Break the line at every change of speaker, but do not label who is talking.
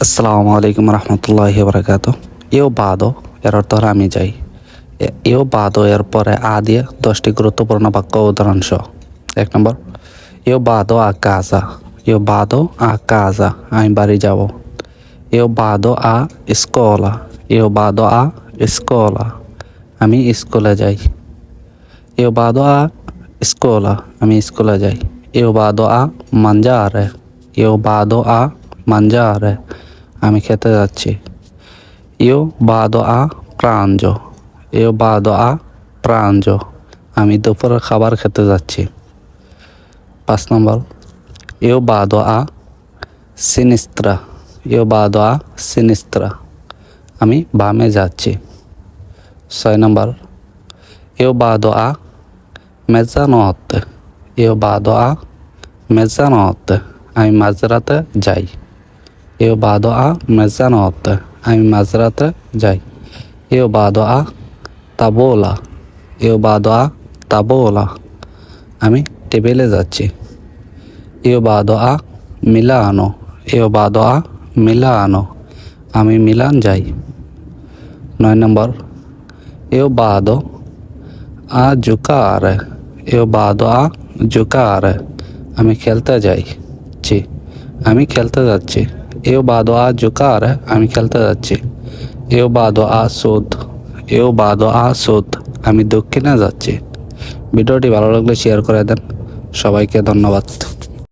আসসালামু আলাইকুম রহমতুল্লাহ বরকাত এও বাদো এর অর্থ আমি যাই। এও বাদো এর পরে আ দিয়ে দশটি গুরুত্বপূর্ণ বাক্য উদাহরণ সহ। এক নম্বর, এও বাদো আ কাজা। এও বাদো আ কাজা, আমি বাড়ি যাব। এও বাদো আ স্কোলা। এও বাদো আ স্কোলা, আমি স্কুলে যাই। এও বাদো আ স্কোলা, আমি স্কুলে যাই। এও বাদো আ mangiare এও বাদো আ mangiare আমি খেতে যাচ্ছি। ইও বাদো আ প্রাঞ্জো এও বাদো আ প্রাঞ্জো, আমি দুপুরের খাবার খেতে যাচ্ছি। পাঁচ নম্বর এও বাদো আ সিনিস্ত্রা এও বাদো আ সিনিস্ত্রা, আমি বামে যাচ্ছি। ছয় নম্বর এও বাদো আ mezzanotte io vado a mezzanotte আমি মাঝরাতে যাই। ইউ বাদ আ মেজান আমি মাঝরাতে যাই ইউ বাদ আ তাবোলা ইউ বাদ আ তাবোলা আমি টেবিলে যাচ্ছি ইউ বাদ আ মিলা আনো ইউ বাদ আ মিলা আনো আমি মিলান যাই নয় নম্বর ইউ বাদ আ জুকার ইউ বাদ আ জুকার আমি খেলতে যাই আমি খেলতে যাচ্ছি io বাদ আ জোকার আমি খেলতে যাচ্ছি। এও বাদ আ সোদ। এও বাদ আ সোদ। আমি দক্ষিণে যাচ্ছি। ভিডিওটি ভালো লাগলে শেয়ার করে দেন। সবাইকে ধন্যবাদ।